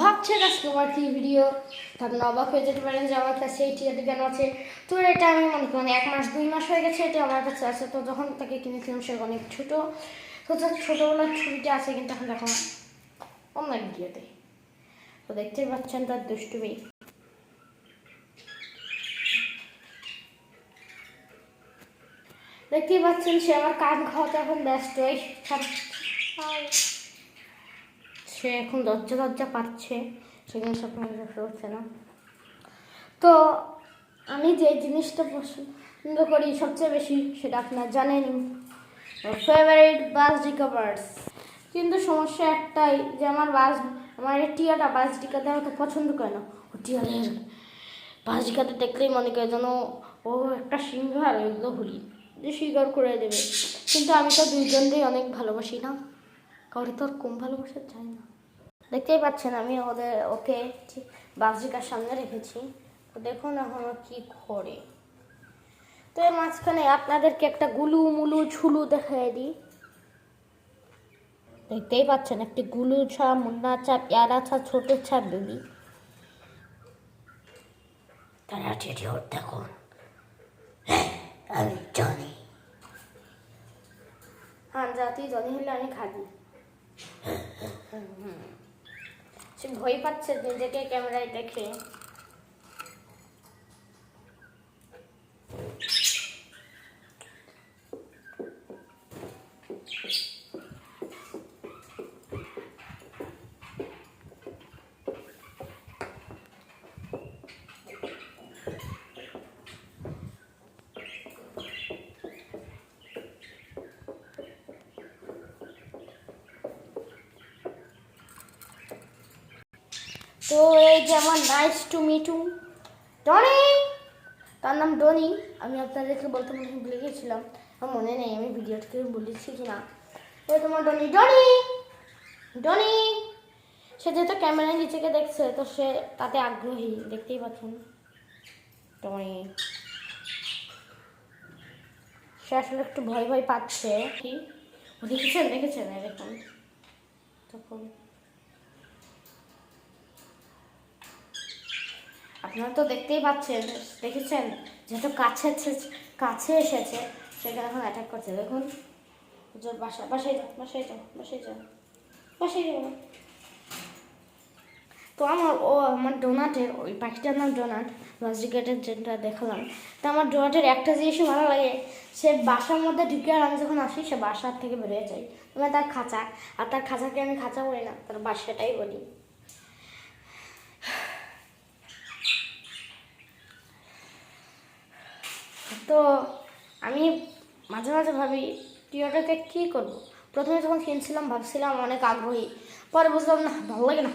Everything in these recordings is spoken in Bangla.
ভাবছেন আজকে আমার কি ভিডিও আপনারা অবাক হয়ে যেতে পারেন যে আমার কাছে এই টিয়াটি কেন আছে। তো এটা আমি মনে করি এক মাস, দুই মাস হয়ে গেছে এটা আমার কাছে আছে। তো যখন তাকে কিনেছিলাম, সে অনেক ছোটো। তো ছোটোবেলার ছবিটা আছে, কিন্তু এখন দেখো অন্য ভিডিওতে তো দেখতেই পাচ্ছেন তার দুষ্টুমি। দেখতেই পাচ্ছেন সে আমার কান খাওয়াতে এখন ব্যস্ত আয়। সে এখন দরজা লজ্জা পাচ্ছে সেখানে সব হচ্ছে না। তো আমি যে জিনিসটা পছন্দ করি সবচেয়ে বেশি সেটা আপনার জানেনই ফেভারিট বাস রিকভার্স কিন্তু সমস্যা একটাই যে আমার বাস আমার এই টিয়াটা বাস ডিকাতে তো পছন্দ করে না। ও টিয়ালের বাস ডিকাতে দেখলেই মনে করে যেন ও একটা সিংহ আর ওইগুলো হুলি, যে স্বীকার করে দেবে। কিন্তু আমি তো দুইজনকেই অনেক ভালোবাসি না। কাউরে তো আর কম ভালোবাসা চাই না। দেখতেই পাচ্ছেন আমি ওদের, ওকে বাসিকার সামনে রেখেছি। তো দেখুন এখন কি করে। তো এর মাঝখানে আপনাদেরকে একটা গুলু মুলু ঝুলু দেখাই দিই। দেখতেই পাচ্ছেন একটি গুলু ছা, মুন্না ছা, পেয়ারা ছা, ছোট ছা বেবি তারা চেটে দেখুন আমি জনি হ্যাঁ জাতি জনি। হলে আমি খাদি সে ভয় পাচ্ছে নিজেকে ক্যামেরায় দেখে। Thank এই যে আমার নাইস টু মিটু ডনি তার নাম ডনি আমি আপনাদেরকে বলতে মনে ভুলে গেছিলাম। আমার মনে নেই, আমি ভিডিওটাকে বলেছি কি না ওই তোমার ডনি ডনি ডনি সে যেহেতু ক্যামেরায় নিচেকে দেখছে, তো সে তাতে আগ্রহী, দেখতেই পাচ্ছেন। ডনি সে আসলে একটু ভয় ভয় পাচ্ছে। কি? দেখেছেন দেখেছেন, এরকম। তখন আপনারা তো দেখতেই পাচ্ছেন, দেখেছেন? যেহেতু কাছে কাছে এসেছে সেখানে এখন অ্যাটাক করছে। দেখুন জোর বাসা, বাসায় যাও বাসায় যাও বাসায় যাও বাসায় যাও। তো আমার, ও আমার ডোনাটের ওই পাখিটার নাম ডোনাট লজিকেটের যেটা দেখালাম, তো আমার ডোনাটের একটা জিনিসই ভালো লাগে, সে বাসার মধ্যে ঢুকে আর আমি যখন আসি, সে বাসার থেকে বেরিয়ে যাই। মানে তার খাঁচা, আর তার খাঁচাকে আমি খাঁচা বলি না, তার বাসাটাই বলি। তো আমি মাঝে মাঝে ভাবি টিয়াটাকে কী করব? প্রথমে যখন কিনছিলাম, ভাবছিলাম অনেক আগ্রহী। পরে বুঝলাম, না, ভালো লাগে না।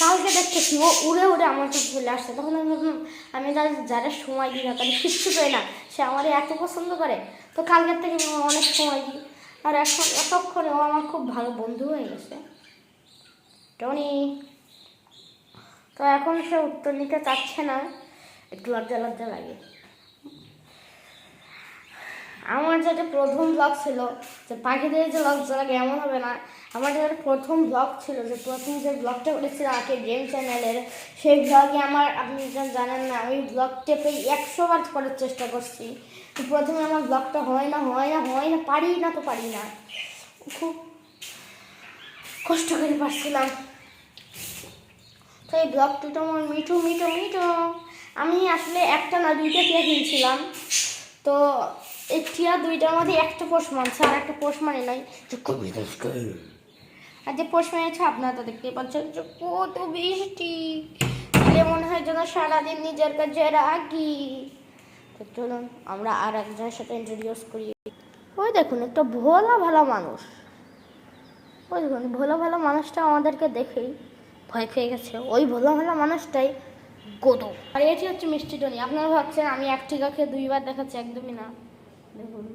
কালকে দেখতেছি, ও উড়ে উড়ে আমার কাছে চলে আসছে। তখন আমি ভাবলাম, আমি যারা সময় দিই না তাহলে কিচ্ছু পাই না, সে আমার এত পছন্দ করে। তো কালকের থেকে আমি অনেক সময় দিই। আর এখন এতক্ষণে ও আমার খুব ভালো বন্ধু হয়ে গেছে। টনি। তো এখন সে উত্তর নিতে চাচ্ছে না। একটু লজ্জা লজ্জা লাগে। আমার যেটা প্রথম ব্লগ ছিল, যে পাখিদের যে ব্লগ লাগে এমন হবে না? আমার যেটা প্রথম ব্লগ ছিল, যে প্রথম যে ব্লগটা করেছিলাম আগে গেম চ্যানেলের সেই ব্লগে আমার, আপনি জানেন না, আমি ব্লগ টেপে একশো বার করার চেষ্টা করছি। প্রথমে আমার ব্লগটা হয় না হয় না হয় না, পারি না তো পারি না। খুব কষ্ট করে পারছিলাম। তো এই ব্লগ ব্লগটা আমার মিঠু মিঠু মিঠু। আমি আসলে একটা না, দুইটা টিয়া কিনছিলাম। তো এই টিয়া দুইটার মধ্যে একটা পোষ মানছে আর একটা পোষ মানে নাই। আর যে পোষ মেরেছে আপনারা তো দেখতেই পাচ্ছেন যে কত বৃষ্টি মনে হয় যেন সারাদিন নিজের কাছে রাখি তো চলুন আমরা আর একজনের সাথে ইন্ট্রোডিউস করি। ওই দেখুন একটা ভোলা ভালো মানুষ। ওই দেখুন ভোলা ভালো মানুষটা আমাদেরকে দেখেই ভয় পেয়ে গেছে। ওই ভোলা ভালো মানুষটাই গোদো। আর এটি হচ্ছে মিষ্টি টনি আপনারা ভাবছেন আমি এক টিকাকে দুইবার দেখাচ্ছি একদমই না। দেখুন।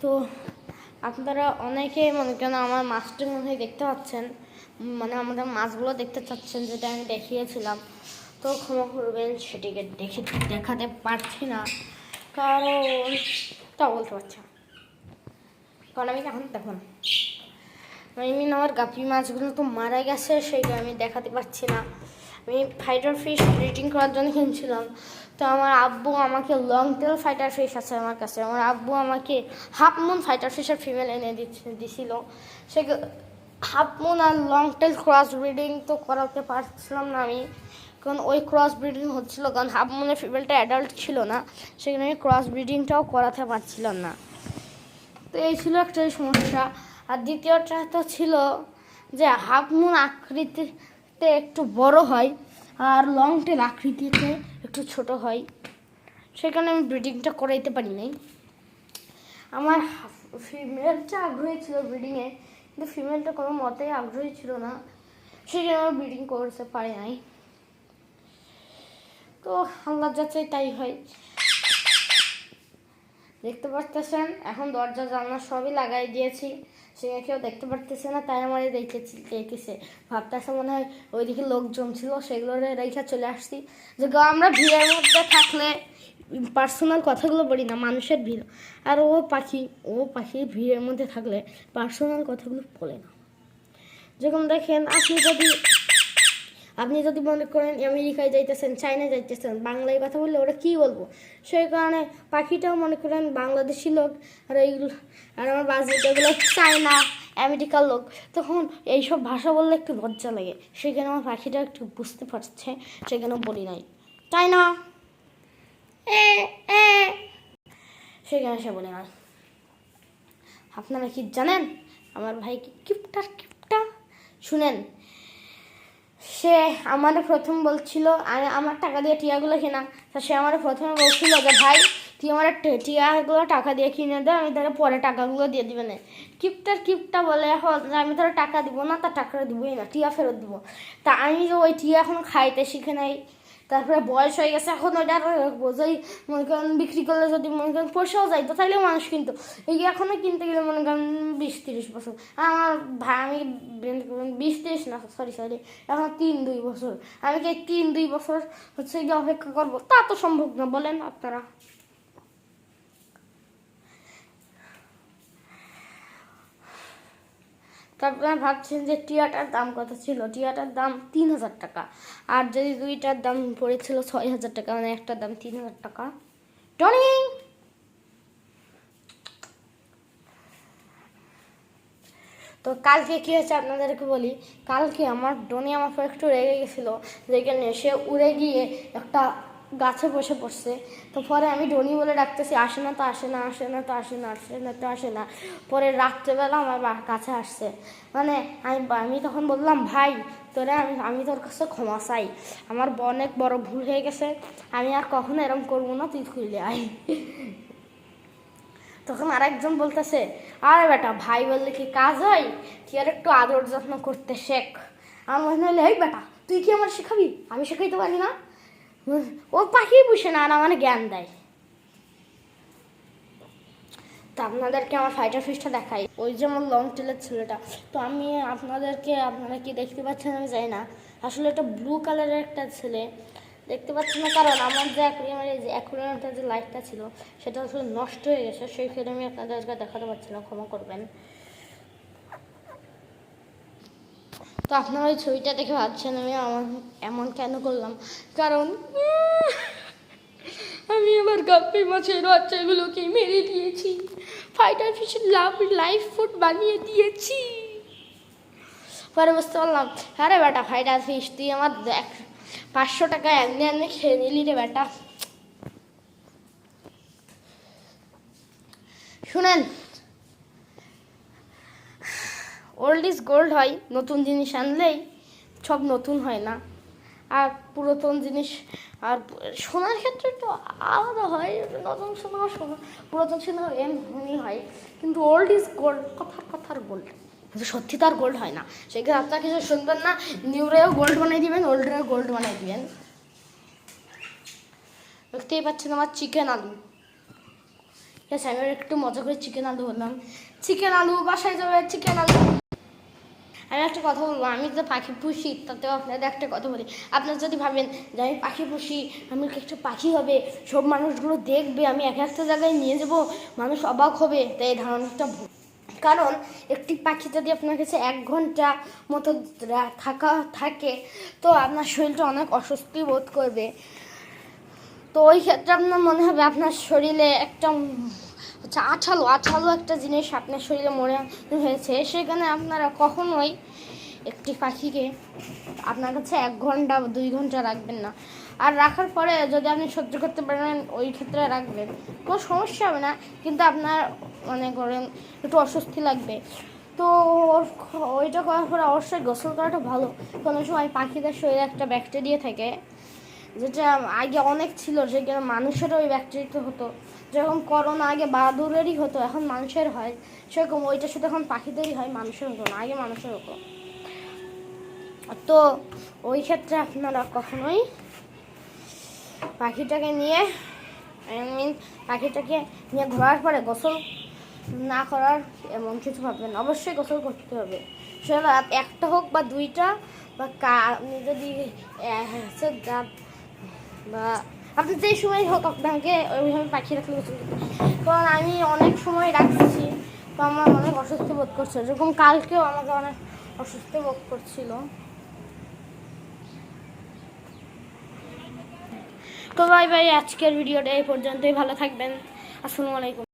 তো আপনারা অনেকে মনে করেন আমার মাছটা মনে হয় দেখতে পাচ্ছেন মানে আমাদের মাছগুলো দেখতে চাচ্ছেন যেটা আমি দেখিয়েছিলাম। তো ক্ষমা করবেন, সেটিকে দেখে দেখাতে পারছি না। কারণ তা বলতে পারছি। কারণ আমি এখন দেখুন আই মিন আমার গাপি মাছগুলো তো মারা গেছে সেইটা আমি দেখাতে পারছি না। আমি ফাইটার ফিশ ব্রিডিং করার জন্য কিনছিলাম। তো আমার আব্বু আমাকে লং টেল ফাইটার ফিশ আছে আমার কাছে। আমার আব্বু আমাকে হাফ মুন ফাইটার ফিশের ফিমেল এনে দিছিল। সে হাফ মুন আর লং টেল ক্রস ব্রিডিং তো করাতে পারছিলাম না আমি। কারণ ওই ক্রস ব্রিডিং হচ্ছিল, কারণ হাফ মুনের ফিমেলটা অ্যাডাল্ট ছিল না। সেখানে আমি ক্রস ব্রিডিংটাও করাতে পারছিলাম না। তো এই ছিল একটা সমস্যা। আর দ্বিতীয়টা তো ছিল যে হাফ মুন আকৃতিতে একটু বড় হয় আর লং টেল আকৃতিতে একটু ছোট হয়। সেখানে আমি ব্রিডিংটা করাইতে পারি নাই। আমার ফিমেলটা আগ্রহী ছিল ব্রিডিংয়ে কিন্তু ফিমেলটা কোনো মতেই আগ্রহী ছিল না। সেই জন্য আমি ব্রিডিং করতে পারি নাই। তো আল্লাহ যাচ্ছে তাই হয়। দেখতে পারতেছেন, এখন দরজা জানলা সবই লাগাই দিয়েছি। সে কেউ দেখতে পারতেছে না, তাই আমার দেখতেছি দেখেছে। ভাবতেছে মনে হয় ওইদিকে লোক জমছিল সেগুলো রেখে চলে আসছি। যে আমরা ভিড়ের মধ্যে থাকলে পার্সোনাল কথাগুলো বলি না, মানুষের ভিড়। আর ও পাখি ও পাখি ভিড়ের মধ্যে থাকলে পার্সোনাল কথাগুলো বলে না। যেরকম দেখেন আপনি যদি আপনি যদি মনে করেন আমেরিকায় যাইতেছেন চায়না যাইতেছেন, বাংলায় কথা বললে ওরা কী বলব? সেই কারণে পাখিটাও মনে করেন বাংলাদেশি লোক, আর এইগুলো আর আমার বাজেটগুলো চায়না, আমেরিকার লোক, তখন এইসব ভাষা বললে একটু লজ্জা লাগে। সেখানে আমার পাখিটা একটু বুঝতে পারছে, সেখানে বলি নাই। চায়না এ এ। সেখানে সে বলে নাই। আপনারা কি জানেন? আমার ভাই কি কিপটার কিপটা? শুনেন। সে আমার প্রথম বলছিল আমার টাকা দিয়ে টিয়াগুলো কেনা। তা সে আমার প্রথমে বলছিল যে, ভাই, তুই আমার টিয়াগুলো টাকা দিয়ে কিনে দে, আমি তাহলে পরে টাকাগুলো দিয়ে দিবে না। কিপটার কিপটা বলে এখন আমি ধরো টাকা দিব না তার টাকাটা দিবই না, টিয়া ফেরত দিব। তা আমি ওই টিয়া এখন খাইতে শিখে নাই তারপরে বয়স হয়ে গেছে, এখন ওইটা বোঝাই, মনে করেন বিক্রি করলে যদি মনে করেন পয়সাও যাইতো তাহলে মানুষ কিন্তু। এই এখনও কিনতে গেলে মনে করেন বিশ তিরিশ বছর। আমার ভাই আমি বিশ তিরিশ না সরি সরি এখন তিন দুই বছর। আমি কি তিন দুই বছর হচ্ছে গিয়ে অপেক্ষা করব? তা তো সম্ভব না, বলেন আপনারা। তারপরে ভাবছেন যে টিয়াটার দাম কত ছিল? টিয়াটার দাম তিন হাজার টাকা। আর যদি দুইটার দাম পড়েছিল ছয় হাজার টাকা মানে একটার দাম তিন হাজার টাকা। টনি! তো কালকে কী হয়েছে আপনাদেরকে বলি? কালকে আমার ডনি আমার পর একটু রেগে গেছিল। যেখানে সে উড়ে গিয়ে একটা গাছে বসে পড়ছে। তো পরে আমি ডনি বলে ডাকতেছি, আসে না তো আসে না আসে না তো আসে না আসে না তো আসে না। পরে রাত্রেবেলা আমার কাছে আসছে। মানে আমি আমি তখন বললাম, ভাই, তোরে আমি আমি তোর কাছে ক্ষমা চাই। আমার অনেক বড় ভুল হয়ে গেছে। আমি আর কখনো এরকম করব না, তুই খুললে আয়। তখন আরেকজন বলতেছে, আরে বেটা, ভাই বললে কি কাজ হয়? তুই আর একটু আদর যত্ন করতে শেখ। আমার মনে হলে এই বেটা, তুই কি আমার শেখাবি? আমি শেখাইতে পারি না? ও পাখি পুষে না, আর আমার জ্ঞান দেয়। তো আপনাদেরকে আমার ফাইটার ফিশটা দেখাই। ওই যে আমার লং টেলের ছেলেটা। তো আমি আপনাদেরকে, আপনারা কি দেখতে পাচ্ছেন আমি জানি না। আসলে এটা ব্লু কালারের একটা ছেলে। দেখতে পাচ্ছেন না, কারণ আমার যে অ্যাকুরিয়ামের যে অ্যাকুরিয়ামটা যে লাইটটা ছিল, সেটা আসলে নষ্ট হয়ে গেছে। সেই ক্ষেত্রে আমি আপনাদেরকে দেখাতে পারছি না, ক্ষমা করবেন। তো আপনারা ওই ছবিটা দেখে ভাবছেন আমি আমার এমন কেন করলাম? কারণ আমি আমার গাপ্পি মাছের বাচ্চাগুলোকে মেরে দিয়েছি। ফাইটার ফিশের লাভ লাইফ ফুড বানিয়ে দিয়েছি। পরে বুঝতে পারলাম, আরে বেটা ফাইটার ফিশ তুই আমার দেখ, পাঁচশো টাকা এমনি এমনি খেয়ে নিলি রে বেটা। শুনেন ওল্ড ইজ গোল্ড হয়, নতুন জিনিস আনলেই সব নতুন হয় না। আর পুরাতন জিনিস, আর সোনার ক্ষেত্রে তো আলাদা হয়, নতুন সোনা সোনা, পুরাতন সোনা এমনি হয়। কিন্তু ওল্ড ইজ গোল্ড কথার কথার গোল্ড কিন্তু সত্যি তো আর গোল্ড হয় না। সেখানে আপনার কিছু শুনবেন না নিউরেও গোল্ড বানিয়ে দিবেন ওল্ডরেও গোল্ড বানিয়ে দিবেন। দেখতেই পাচ্ছেন আমার চিকেন আলু। ঠিক আছে আমি একটু মজা করে চিকেন আলু বললাম চিকেন আলু, বাসায় যাবে চিকেন আলু। আমি একটা কথা বলব, আমি যে পাখি পুষি তাতেও আপনাদের একটা কথা বলি। আপনারা যদি ভাবেন যে আমি পাখি পুষি, আমি একটা পাখি হবে? সব মানুষগুলো দেখবে, আমি এক একটা জায়গায় নিয়ে যাব, মানুষ অবাক হবে। তাই এই ধারণাটা ভুল। কারণ একটি পাখি যদি আপনার কাছে এক ঘণ্টা মতো থাকা, থাকে, তো আপনার শরীরটা অনেক অস্বস্তি বোধ করবে। তো ওই ক্ষেত্রে আপনার মনে হবে আপনার শরীরে একটা হচ্ছে আঠালো আঠালো একটা জিনিস আপনার শরীরে মনে হয়েছে, সেখানে আপনারা কখনোই একটি পাখিকে আপনার কাছে এক ঘণ্টা দুই ঘণ্টা রাখবেন না। আর রাখার পরে যদি আপনি সহ্য করতে পারেন, ওই ক্ষেত্রে রাখবেন। কোনো সমস্যা হবে না, কিন্তু আপনার মনে করেন একটু অস্বস্তি লাগবে। তো ওর- ওইটা করার পরে অবশ্যই গোসল করাটা ভালো। কোনো সময় পাখিদের শরীরে একটা ব্যাকটেরিয়া থাকে যেটা আগে অনেক ছিল যেখানে মানুষেরও ব্যাকটেরিয়া হতো। যেরকম করোনা আগে বাদুরেরই হতো, এখন মানুষের হয়। সেরকম ওইটা শুধু এখন পাখিদেরই হয় মানুষের হতো না, আগে মানুষের হতো। তো ওই ক্ষেত্রে আপনারা কখনোই পাখিটাকে নিয়ে আই মিন পাখিটাকে নিয়ে ঘোরার পরে গোসল না করার এমন কিছু ভাববেন অবশ্যই গোসল করতে হবে। সেটা একটা হোক বা দুইটা, বা কা- আপনি যদি হচ্ছে বা আপনি যেই সময় হোক আপনাকে ওইভাবে পাখি রাখলে গোসল কারণ আমি অনেক সময় রাখছি, তো আমার অনেক অসুস্থ বোধ করছে। যেরকম কালকেও আমাকে অনেক অসুস্থ বোধ করছিল। তো ভাই ভাই আজকের ভিডিওটা এই পর্যন্তই। ভালো থাকবেন। আসসালামু আলাইকুম।